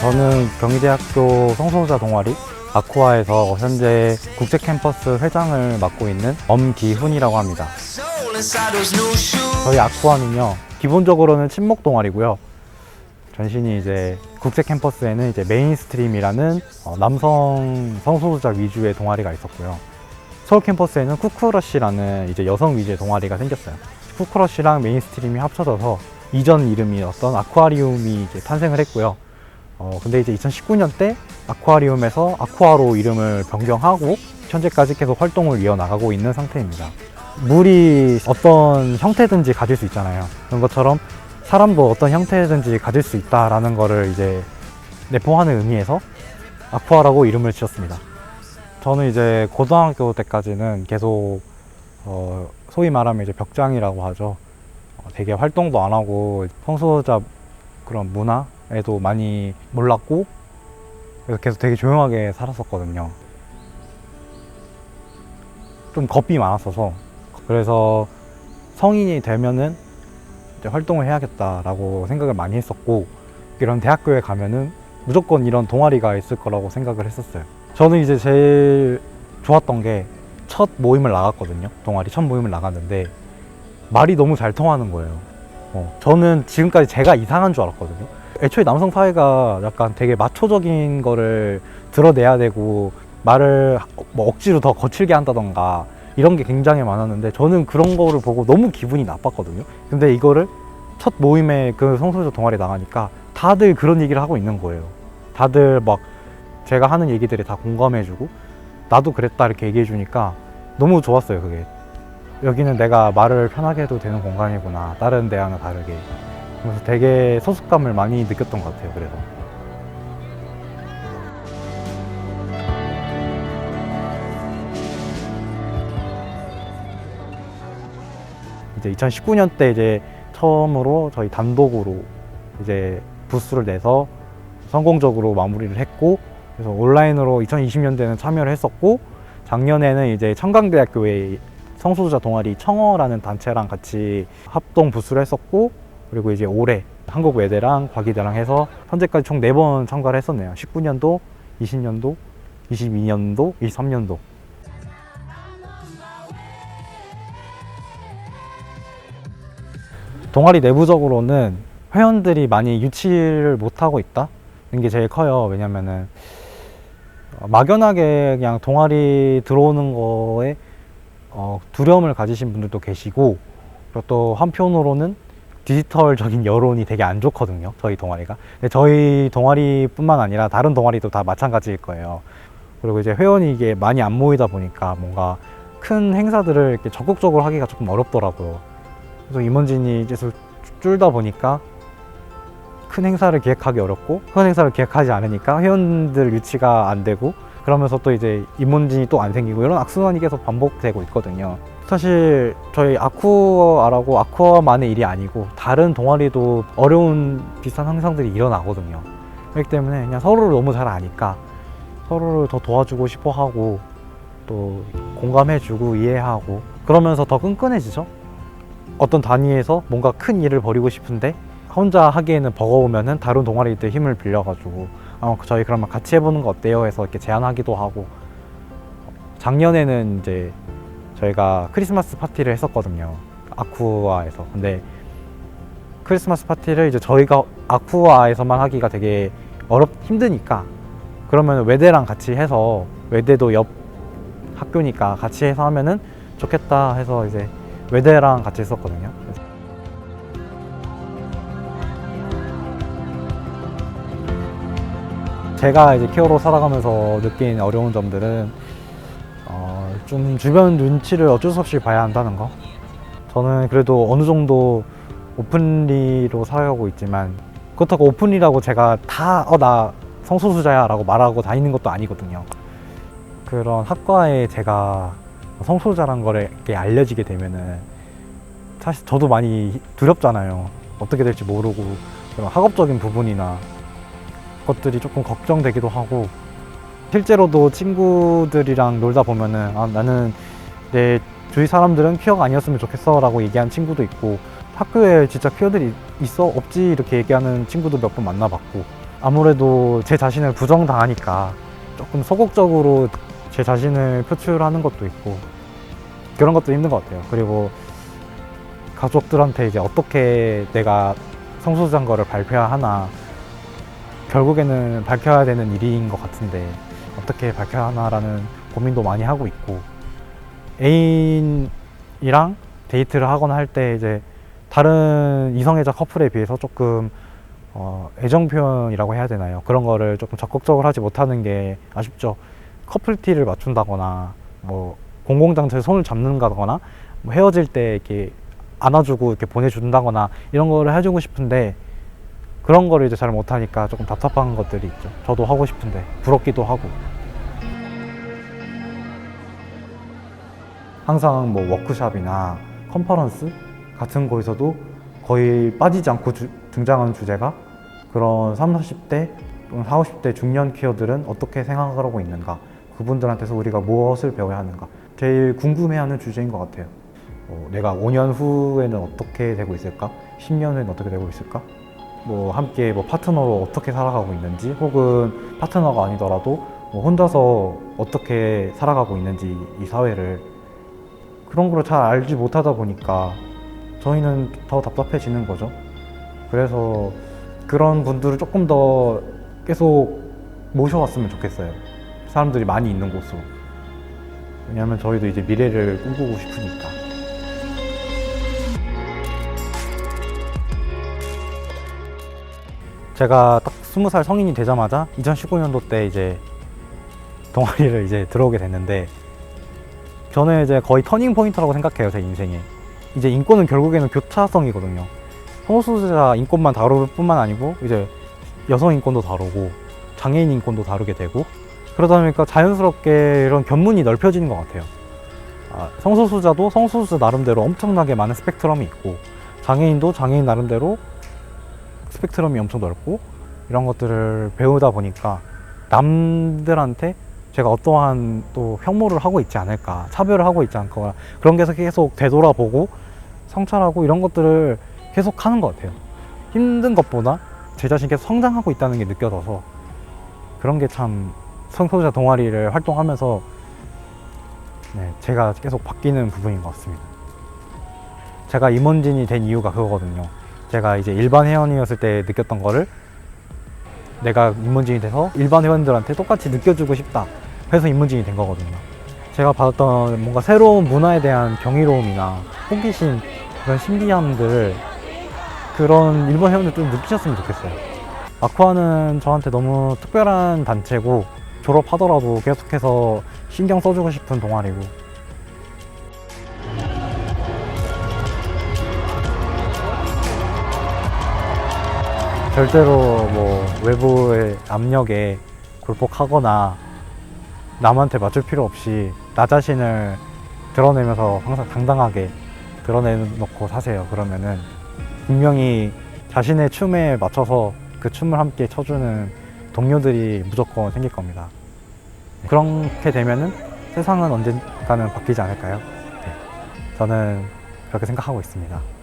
저는 경희대학교 성소자 동아리 아쿠아에서 현재 국제 캠퍼스 회장을 맡고 있는 엄기훈이라고 합니다. 저희 아쿠아는요 기본적으로는 친목 동아리고요. 전신이 이제 국제 캠퍼스에는 이제 메인스트림이라는 어, 남성 성소수자 위주의 동아리가 있었고요. 서울 캠퍼스에는 쿠크러쉬라는 이제 여성 위주의 동아리가 생겼어요. 쿠크러쉬랑 메인스트림이 합쳐져서 이전 이름이었던 아쿠아리움이 이제 탄생을 했고요. 어, 근데 이제 2019년 때 아쿠아리움에서 아쿠아로 이름을 변경하고 현재까지 계속 활동을 이어나가고 있는 상태입니다. 물이 어떤 형태든지 가질 수 있잖아요. 그런 것처럼 사람도 어떤 형태든지 가질 수 있다라는 거를 이제 내포하는 의미에서 아쿠아라고 이름을 지었습니다. 저는 이제 고등학교 때까지는 계속 어, 소위 말하면 이제 벽장이라고 하죠. 어, 되게 활동도 안 하고 성소자 그런 문화 에도 많이 몰랐고 그래서 계속 되게 조용하게 살았었거든요. 좀 겁이 많았어서 그래서 성인이 되면은 이제 활동을 해야겠다라고 생각을 많이 했었고 이런 대학교에 가면은 무조건 이런 동아리가 있을 거라고 생각을 했었어요. 저는 이제 제일 좋았던 게 첫 모임을 나갔거든요. 동아리 첫 모임을 나갔는데 말이 너무 잘 통하는 거예요. 어, 저는 지금까지 제가 이상한 줄 알았거든요. 애초에 남성 사회가 약간 되게 마초적인 거를 드러내야 되고 말을 뭐 억지로 더 거칠게 한다던가 이런 게 굉장히 많았는데 저는 그런 거를 보고 너무 기분이 나빴거든요. 근데 이거를 첫 모임에 그 성소수자 동아리 나가니까 다들 그런 얘기를 하고 있는 거예요. 다들 막 제가 하는 얘기들에 다 공감해주고 나도 그랬다 이렇게 얘기해주니까 너무 좋았어요. 그게 여기는 내가 말을 편하게 해도 되는 공간이구나. 다른 데와는 다르게. 그래서 되게 소속감을 많이 느꼈던 것 같아요. 그래서. 이제 2019년 때 이제 처음으로 저희 단독으로 이제 부스를 내서 성공적으로 마무리를 했고 그래서 온라인으로 2020년대는 참여를 했었고 작년에는 이제 청강대학교의 성소수자 동아리 청어라는 단체랑 같이 합동 부스를 했었고 그리고 이제 올해 한국 외대랑 과기대랑 해서 현재까지 총 네 번 참가를 했었네요. 19년도, 20년도, 22년도, 23년도. 동아리 내부적으로는 회원들이 많이 유치를 못하고 있다는 게 제일 커요. 왜냐면은 어, 막연하게 그냥 동아리 들어오는 거에 어, 두려움을 가지신 분들도 계시고 또 한편으로는 디지털적인 여론이 되게 안 좋거든요. 저희 동아리가. 근데 저희 동아리뿐만 아니라 다른 동아리도 다 마찬가지일 거예요. 그리고 이제 회원이 이게 많이 안 모이다 보니까 뭔가 큰 행사들을 이렇게 적극적으로 하기가 조금 어렵더라고요. 그래서 임원진이 이제 줄- 줄다 보니까 큰 행사를 기획하기 어렵고 큰 행사를 기획하지 않으니까 회원들 유치가 안 되고 그러면서 또 이제 임원진이 또 안 생기고 이런 악순환이 계속 반복되고 있거든요. 사실 저희 아쿠아라고 아쿠아만의 일이 아니고 다른 동아리도 어려운 비슷한 현상들이 일어나거든요. 그렇기 때문에 그냥 서로를 너무 잘 아니까 서로를 더 도와주고 싶어 하고 또 공감해주고 이해하고 그러면서 더 끈끈해지죠. 어떤 단위에서 뭔가 큰 일을 벌이고 싶은데 혼자 하기에는 버거우면은 다른 동아리들 힘을 빌려가지고 어, 저희 그러면 같이 해보는 거 어때요? 해서 이렇게 제안하기도 하고 작년에는 이제 저희가 크리스마스 파티를 했었거든요 아쿠아에서 근데 크리스마스 파티를 이제 저희가 아쿠아에서만 하기가 되게 어렵 힘드니까 그러면 외대랑 같이 해서 외대도 옆 학교니까 같이 해서 하면은 좋겠다 해서 이제 외대랑 같이 했었거든요. 그래서 제가 이제 케어로 살아가면서 느낀 어려운 점들은 어, 좀 주변 눈치를 어쩔 수 없이 봐야 한다는 거. 저는 그래도 어느 정도 오픈리로 살아가고 있지만 그렇다고 오픈리라고 제가 다 어 나 성소수자야라고 말하고 다니는 것도 아니거든요. 그런 학과에 제가 성소자란 거를 이렇게 알려지게 되면은 사실 저도 많이 두렵잖아요. 어떻게 될지 모르고 그런 학업적인 부분이나 것들이 조금 걱정되기도 하고 실제로도 친구들이랑 놀다 보면은 아, 나는 내 주위 사람들은 퀴어가 아니었으면 좋겠어 라고 얘기하는 친구도 있고 학교에 진짜 퀴어들이 있어 없지 이렇게 얘기하는 친구도 몇 번 만나봤고 아무래도 제 자신을 부정당하니까 조금 소극적으로 제 자신을 표출하는 것도 있고 그런 것도 힘든 것 같아요. 그리고 가족들한테 이제 어떻게 내가 성소수자인 거를 발표해야 하나 결국에는 밝혀야 되는 일인 것 같은데 어떻게 밝혀야 하나라는 고민도 많이 하고 있고 애인이랑 데이트를 하거나 할 때 이제 다른 이성애자 커플에 비해서 조금 어, 애정 표현이라고 해야 되나요? 그런 거를 조금 적극적으로 하지 못하는 게 아쉽죠. 커플티를 맞춘다거나 뭐 공공장소에 손을 잡는다거나 뭐 헤어질 때 이렇게 안아주고 이렇게 보내준다거나 이런 거를 해주고 싶은데 그런 거를 이제 잘 못하니까 조금 답답한 것들이 있죠. 저도 하고 싶은데 부럽기도 하고 항상 뭐 워크샵이나 컨퍼런스 같은 곳에서도 거의 빠지지 않고 주- 등장하는 주제가 그런 30, 40대 또는 40, 50대 중년 퀴어들은 어떻게 생각하고 있는가? 그분들한테서 우리가 무엇을 배워야 하는가? 제일 궁금해하는 주제인 것 같아요. 어, 내가 5년 후에는 어떻게 되고 있을까? 10년 후에는 어떻게 되고 있을까? 뭐 함께 뭐 파트너로 어떻게 살아가고 있는지 혹은 파트너가 아니더라도 뭐 혼자서 어떻게 살아가고 있는지 이 사회를 그런 걸 잘 알지 못하다 보니까 저희는 더 답답해지는 거죠. 그래서 그런 분들을 조금 더 계속 모셔왔으면 좋겠어요. 사람들이 많이 있는 곳으로. 왜냐하면 저희도 이제 미래를 꿈꾸고 싶으니까. 제가 딱 스무 살 성인이 되자마자 2019년도 때 이제 동아리를 이제 들어오게 됐는데 저는 이제 거의 터닝 포인트라고 생각해요 제 인생에 이제 인권은 결국에는 교차성이거든요. 성소수자 인권만 다룰 뿐만 아니고 이제 여성 인권도 다루고 장애인 인권도 다루게 되고 그러다 보니까 자연스럽게 이런 견문이 넓혀지는 것 같아요. 아, 성소수자도 성소수자 나름대로 엄청나게 많은 스펙트럼이 있고 장애인도 장애인 나름대로 스펙트럼이 엄청 넓고 이런 것들을 배우다 보니까 남들한테 제가 어떠한 또 혐오를 하고 있지 않을까 차별을 하고 있지 않거나 그런 게 계속 되돌아보고 성찰하고 이런 것들을 계속 하는 것 같아요. 힘든 것보다 제 자신이 계속 성장하고 있다는 게 느껴져서 그런 게 참 성소수자 동아리를 활동하면서 네, 제가 계속 바뀌는 부분인 것 같습니다. 제가 임원진이 된 이유가 그거거든요. 제가 이제 일반 회원이었을 때 느꼈던 거를 내가 인문진이 돼서 일반 회원들한테 똑같이 느껴주고 싶다 해서 인문진이 된 거거든요. 제가 받았던 뭔가 새로운 문화에 대한 경이로움이나 호기심 그런 신비함들을 그런 일본 회원들 좀 느끼셨으면 좋겠어요. 아쿠아는 저한테 너무 특별한 단체고 졸업하더라도 계속해서 신경 써주고 싶은 동아리고 절대로 뭐 외부의 압력에 굴복하거나 남한테 맞출 필요 없이 나 자신을 드러내면서 항상 당당하게 드러내놓고 사세요. 그러면은 분명히 자신의 춤에 맞춰서 그 춤을 함께 춰주는 동료들이 무조건 생길 겁니다. 그렇게 되면은 세상은 언젠가는 바뀌지 않을까요? 네. 저는 그렇게 생각하고 있습니다.